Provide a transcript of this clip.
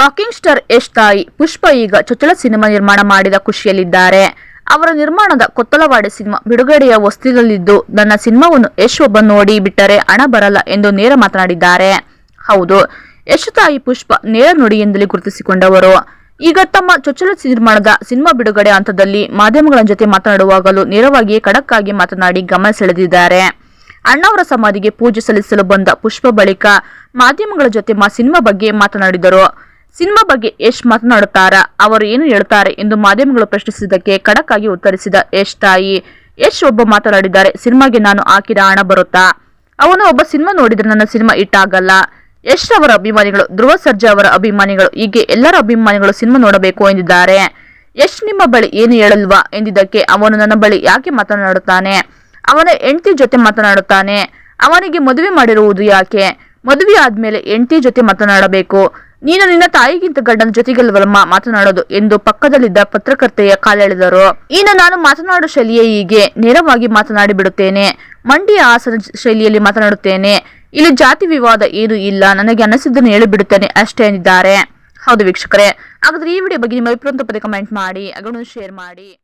Rocking star Yash ತಾಯಿ ಪುಷ್ಪ ಈಗ ಚೊಚ್ಚಲ ಸಿನಿಮಾ ನಿರ್ಮಾಣ ಮಾಡಿದ ಖುಷಿಯಲ್ಲಿದ್ದಾರೆ. ಅವರ ನಿರ್ಮಾಣದ ಕೊತ್ತಲವಾಡಿ ಸಿನಿಮಾ ಬಿಡುಗಡೆಯ ಹೊಸ್ತಿಲಲ್ಲಿದ್ದು, ನನ್ನ ಸಿನಿಮಾವನ್ನು ಯಶ್ ಒಬ್ಬ ನೋಡಿ ಬಿಟ್ಟರೆ ಹಣ ಬರಲ್ಲ ಎಂದು ನೇರ ಮಾತನಾಡಿದ್ದಾರೆ. ಹೌದು, ಯಶ್ ತಾಯಿ ಪುಷ್ಪ ನೇರ ನುಡಿಯಿಂದಲೇ ಗುರುತಿಸಿಕೊಂಡವರು. ಈಗ ತಮ್ಮ ಚೊಚ್ಚಲ ನಿರ್ಮಾಣದ ಸಿನಿಮಾ ಬಿಡುಗಡೆ ಹಂತದಲ್ಲಿ ಮಾಧ್ಯಮಗಳ ಜೊತೆ ಮಾತನಾಡುವಾಗಲೂ ನೇರವಾಗಿಯೇ ಖಡಕ್ ಆಗಿ ಮಾತನಾಡಿ ಗಮನ ಸೆಳೆದಿದ್ದಾರೆ. ಅಣ್ಣವರ ಸಮಾಧಿಗೆ ಪೂಜೆ ಸಲ್ಲಿಸಲು ಬಂದ ಪುಷ್ಪ ಬಳಿಕ ಮಾಧ್ಯಮಗಳ ಜೊತೆ ಮಾ, ಸಿನಿಮಾ ಬಗ್ಗೆ ಮಾತನಾಡಿದರು. ಸಿನಿಮಾ ಬಗ್ಗೆ ಯಶ್ ಮಾತನಾಡುತ್ತಾರಾ? ಅವರು ಏನು ಹೇಳ್ತಾರೆ ಎಂದು ಮಾಧ್ಯಮಗಳು ಪ್ರಶ್ನಿಸಿದ್ದಕ್ಕೆ ಖಡಕ್ ಉತ್ತರಿಸಿದ ಯಶ್ ತಾಯಿ, ಯಶ್ ಒಬ್ಬ ಮಾತನಾಡಿದ್ದಾರೆ, ಸಿನಿಮಾಗೆ ನಾನು ಹಾಕಿದ ಹಣ ಬರುತ್ತಾ? ಅವನು ಒಬ್ಬ ಸಿನಿಮಾ ನೋಡಿದ್ರೆ ನನ್ನ ಸಿನಿಮಾ ಇಟ್ಟಾಗಲ್ಲ ಯಶ್ ಅವರ ಅಭಿಮಾನಿಗಳು, ಧ್ರುವ ಸರ್ಜಾ ಅವರ ಅಭಿಮಾನಿಗಳು, ಹೀಗೆ ಎಲ್ಲರ ಅಭಿಮಾನಿಗಳು ಸಿನಿಮಾ ನೋಡಬೇಕು ಎಂದಿದ್ದಾರೆ. ಯಶ್ ನಿಮ್ಮ ಬಳಿ ಏನು ಹೇಳಲ್ವಾ? ಎಂದಿದ್ದಕ್ಕೆ ಅವನು ನನ್ನ ಬಳಿ ಯಾಕೆ ಮಾತನಾಡುತ್ತಾನೆ? ಅವನ ಹೆಂಡತಿ ಜೊತೆ ಮಾತನಾಡುತ್ತಾನೆ. ಅವನಿಗೆ ಮದುವೆ ಮಾಡಿರುವುದು ಯಾಕೆ? ಮದುವೆ ಆದ್ಮೇಲೆ ಹೆಂಡತಿ ಜೊತೆ ಮಾತನಾಡಬೇಕು. ನೀನು ನಿನ್ನ ತಾಯಿಗಿಂತ ಗಂಡನ ಜೊತೆಗೆಲ್ಲವಲ್ಲ ಮಾತನಾಡೋದು ಎಂದು ಪಕ್ಕದಲ್ಲಿದ್ದ ಪತ್ರಕರ್ತೆಯ ಕಾಲೆಳೆದರು. ಇನ್ನು ನಾನು ಮಾತನಾಡೋ ಶೈಲಿಯೇ ಹೀಗೆ. ನೇರವಾಗಿ ಮಾತನಾಡಿ ಬಿಡುತ್ತೇನೆ. ಮಂಡಿಯ ಆಸನ ಶೈಲಿಯಲ್ಲಿ ಮಾತನಾಡುತ್ತೇನೆ. ಇಲ್ಲಿ ಜಾತಿ ವಿವಾದ ಏನು ಇಲ್ಲ. ನನಗೆ ಅನಿಸಿದ್ದನ್ನು ಹೇಳಿಬಿಡುತ್ತೇನೆ ಅಷ್ಟೇ ಎಂದಿದ್ದಾರೆ. ಹೌದು ವೀಕ್ಷಕರೇ. ಹಾಗಾದ್ರೆ ಈ ವಿಡಿಯೋ ಬಗ್ಗೆ ನಿಮ್ಮ ಅಭಿಪ್ರಾಯ ಕಮೆಂಟ್ ಮಾಡಿ. ಅದನ್ನು ಶೇರ್ ಮಾಡಿ.